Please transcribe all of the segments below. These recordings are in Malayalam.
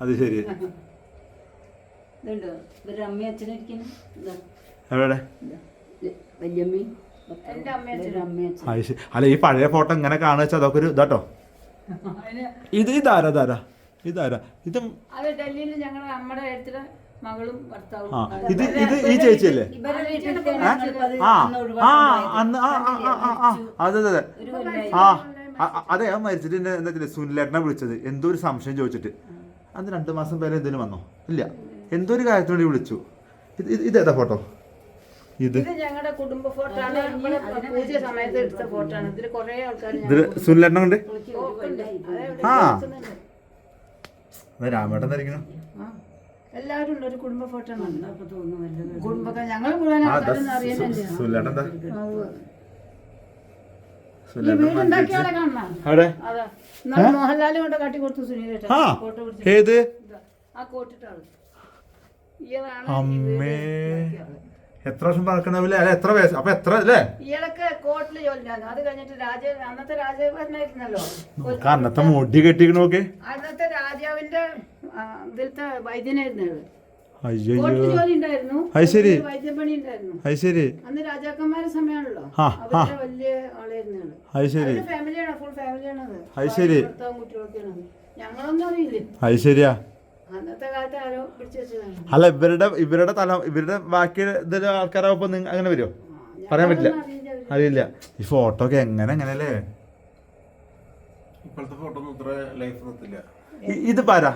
അത് ശരി എവിടെ അല്ല ഈ പഴയ ഫോട്ടോ ഇങ്ങനെ കാണുക അതൊക്കെ ഒരു ഇതാട്ടോ ഇത് ഇതാരാ ഇതാരാ ഇതാരാ ഇത് ആ ഇത് ഇത് ഈ ചേച്ചിയല്ലേ അല്ലേ വീട്ടിൽ ആ ആ അന്ന് ആ ആ ആ അതെ അതെ ആ അതെ അവൻ മരിച്ചിട്ട് എന്നെ എന്താ സുനിലേട്ടനെ വിളിച്ചത്. എന്തോ ഒരു സംശയം ചോദിച്ചിട്ട്. അന്ന് രണ്ട് മാസം പേരെ എന്തെങ്കിലും വന്നോ? ഇല്ല. എന്തോ ഒരു കാര്യത്തിന് വേണ്ടി വിളിച്ചു? ഇത് ഇത് ഇതേതാ ഫോട്ടോ? ഇത്. ഇത് ഞങ്ങളുടെ കുടുംബ ഫോട്ടോ ആണ് പൂജ സമയത്ത് എടുത്ത ഫോട്ടോ ആണ് ഇതിൽ കുറെ ആൾക്കാർ ഇത് സുനിലേട്ടനെ കൊണ്ട്? ആ. ആ രാമേട്ടൻ ധരിക്കണം എല്ലാവരും ഉള്ള ഒരു കുടുംബ ഫോട്ടോ ആണ് കുടുംബത്തെ ഞങ്ങൾ മുഴുവൻ അവിടെ? ആ ഏത്? അമ്മേ. എത്ര വർഷം പറക്കണവില്ലേ അല്ലെ എത്ര വയസ്സ്? അപ്പൊ എത്ര അല്ലേ? അന്നത്തെ മുടി കെട്ടിക്കണോക്കെ അന്നത്തെ രാജാവിന്റെ ഇതിലത്തെ വൈദ്യനായിരുന്നു അയ്യോ അന്ന് രാജാക്കന്മാരുടെ സമയമാണല്ലോ. വലിയ ആളായിരുന്നു. ആൾ അത് ശരി. അത് ശരി. അത് ശരിയാ. അല്ല ഇവരുടെ ഇവരുടെ തല ഇവരുടെ ബാക്കി ഇതൊരു ആൾക്കാരാവുമ്പോ അങ്ങനെ വരുമോ പറയാൻ പറ്റില്ല. അറിയില്ല ഈ ഫോട്ടോ ഒക്കെ എങ്ങനെ എങ്ങനെയല്ലേ? ഇപ്പോഴത്തെ ഫോട്ടോ ഇത്ര ലൈഫ് ഇത് പാരാ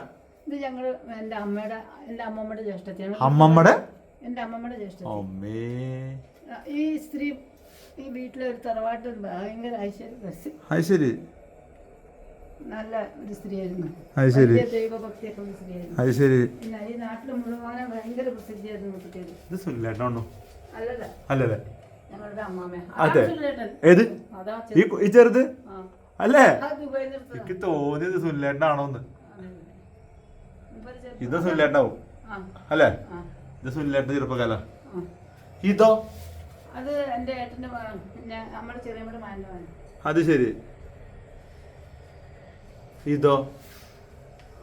ഇത് ഞങ്ങൾ എന്റെ അമ്മയുടെ എന്റെ അമ്മമ്മയുടെ ജ്യേഷ്ഠത്തെയാണ്. അമ്മമ്മടെ? എന്റെ അമ്മമ്മയുടെ ജ്യേഷ്ഠ അമ്മേ. ഈ സ്ത്രീ ഈ വീട്ടിലെ ഒരു തറവാട്ട് ഭയങ്കര ഐശ്വര്യ. നല്ല ഒരു സ്ത്രീയായിരുന്നു. ദൈവഭക്തിയൊക്കെ സ്ത്രീയായിരുന്നു. പിന്നെ ഈ നാട്ടിൽ മുഴുവൻ ഭയങ്കര പ്രസിദ്ധിയായിരുന്നു അല്ലല്ല. അല്ലല്ലേ? ഞങ്ങളുടെ അമ്മാമ ഈ ചെറുത്. അല്ലേ. എനിക്ക് തോന്നിയത് സുല്ലേട്ടനാണോന്ന് ഒരു ഇത് സുല്ലേട്ടനാവും ആ. അല്ലേ? ഇത് സുല്ലേട്ട ചെറുപ്പക്കാല ഇതോ? അത് എന്റെ ഏട്ടന്റെ മകൻ. ഞാൻ നമ്മുടെ ചെറിയമ്മയുടെ മകന്റെ അത് ശരി. ഇതോ?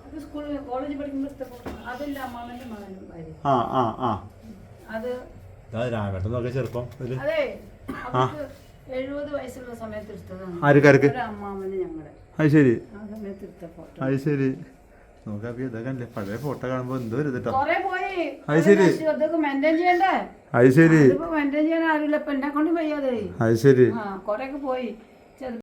അത് സ്കൂളിൽ കോളേജിൽ പഠിക്കുമ്പോൾ എടുത്ത ഫോട്ടോ അതെന്റെ മകനും ഭാര്യ. ആ ആ ആ. അത് രാമേട്ടൻ നോക്കിയ ചെറുപ്പം. അതെ എഴുപത് വയസ്സുള്ള സമയത്ത് എടുത്തതാണ്. ആർക്കാർക്ക് ഞങ്ങളുടെ അത് ശരി. ആ സമയത്ത് എടുത്ത ഫോട്ടോ. അത് ശരി. നോക്കാം ഇതൊക്കെ പഴയ ഫോട്ടോ കാണുമ്പോ എന്തോ ഒരു അത് ശരി. അതൊക്കെ മെയിന്റെയിൻ ചെയ്യണ്ടേ? അത് ശരി. അത്. ശരി.